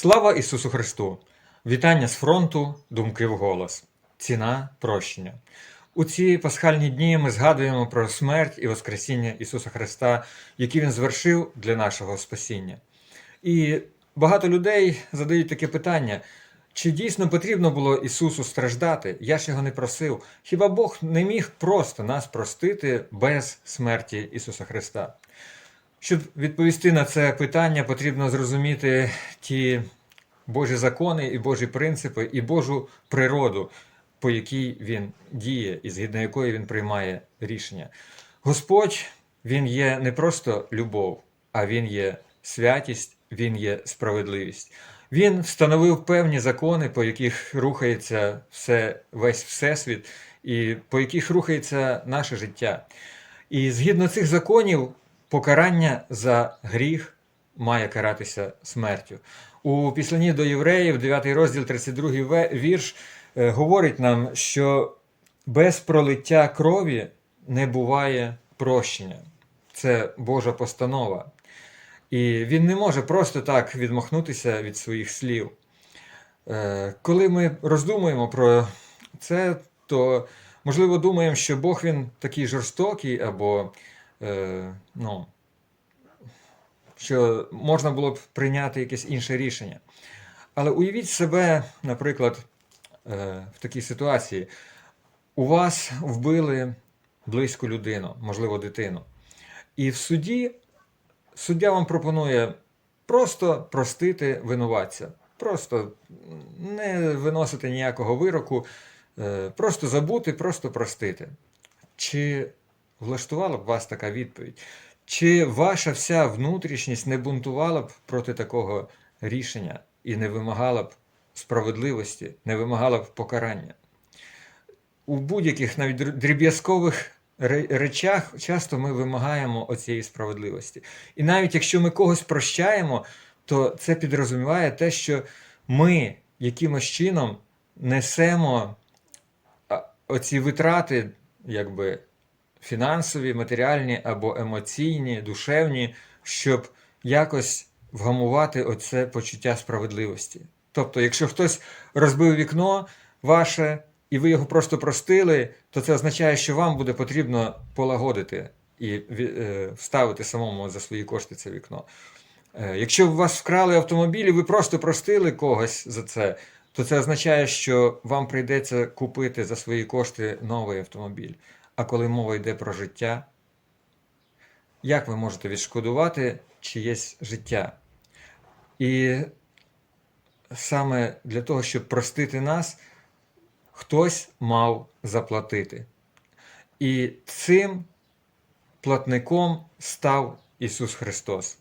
Слава Ісусу Христу! Вітання з фронту, думки вголос. Ціна прощення. У ці пасхальні дні ми згадуємо про смерть і Воскресіння Ісуса Христа, які Він звершив для нашого спасіння. І багато людей задають таке питання: чи дійсно потрібно було Ісусу страждати? Я ж його не просив. Хіба Бог не міг просто нас простити без смерті Ісуса Христа? Щоб відповісти на це питання, потрібно зрозуміти ті Божі закони і Божі принципи, і Божу природу, по якій він діє, і згідно якої він приймає рішення. Господь він є не просто любов, а він є святість, він є справедливість. Він встановив певні закони, по яких рухається все, весь всесвіт, і по яких рухається наше життя. І згідно цих законів, покарання за гріх має каратися смертю. У післанні до євреїв, 9 розділ, 32 вірш, е, говорить нам, що без пролиття крові не буває прощення. Це Божа постанова. І він не може просто так відмахнутися від своїх слів. Е, Коли ми роздумуємо про це, то можливо думаємо, що Бог він такий жорстокий, або е, ну, що можна було б прийняти якесь інше рішення. Але уявіть себе, наприклад, е, в такій ситуації. У вас вбили близьку людину, можливо, дитину. І в суді суддя вам пропонує просто простити винуватця, просто не виносити ніякого вироку, е, просто забути, просто простити. Чи влаштувала б вас така відповідь? Чи ваша вся внутрішність не бунтувала б проти такого рішення і не вимагала б справедливості, не вимагала б покарання? У будь-яких навіть дріб'язкових речах часто ми вимагаємо оцієї справедливості. І навіть якщо ми когось прощаємо, то це підрозуміває те, що ми якимось чином несемо оці витрати, якби фінансові, матеріальні або емоційні, душевні, щоб якось вгамувати оце почуття справедливості. Тобто, якщо хтось розбив вікно ваше, і ви його просто простили, то це означає, що вам буде потрібно полагодити і е, вставити самому за свої кошти це вікно. Е, Якщо у вас вкрали автомобіль і ви просто простили когось за це, то це означає, що вам прийдеться купити за свої кошти новий автомобіль. А коли мова йде про життя, як ви можете відшкодувати чиєсь життя? І саме для того, щоб простити нас, хтось мав заплатити. І цим платником став Ісус Христос.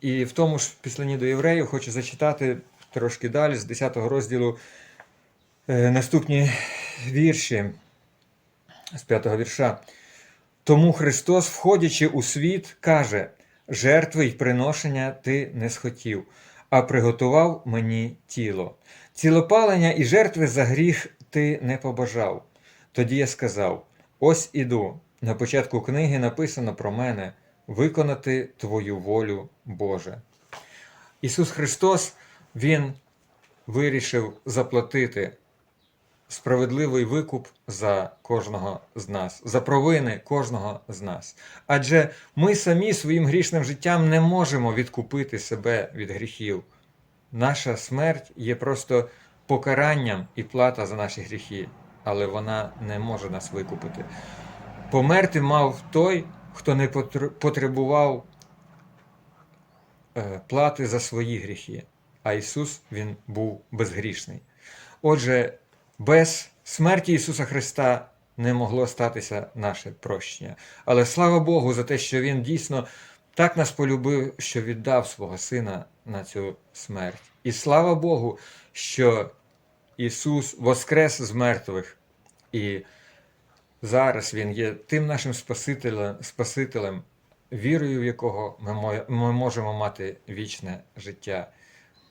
І в тому ж післанні до євреїв хочу зачитати трошки далі, з 10 розділу, е, наступні вірші з 5 вірша. Тому Христос, входячи у світ, каже: жертви й приношення ти не схотів, а приготував мені тіло. Цілопалення і жертви за гріх ти не побажав. Тоді я сказав: Ось іду. На початку книги написано про мене виконати Твою волю, Боже. Ісус Христос, Він вирішив заплатити справедливий викуп за кожного з нас, за провини кожного з нас. Адже ми самі своїм грішним життям не можемо відкупити себе від гріхів. Наша смерть є просто покаранням і плата за наші гріхи, але вона не може нас викупити. Померти мав той, хто не потребував е, плати за свої гріхи, а Ісус Він був безгрішний. Отже, без смерті Ісуса Христа не могло статися наше прощення. Але слава Богу за те, що Він дійсно так нас полюбив, що віддав свого Сина на цю смерть. І слава Богу, що Ісус воскрес з мертвих. І зараз Він є тим нашим Спасителем, Спасителем, вірою в якого ми, можемо мати вічне життя.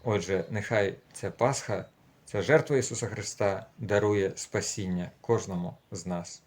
Отже, нехай ця Пасха, ця жертва Ісуса Христа дарує спасіння кожному з нас.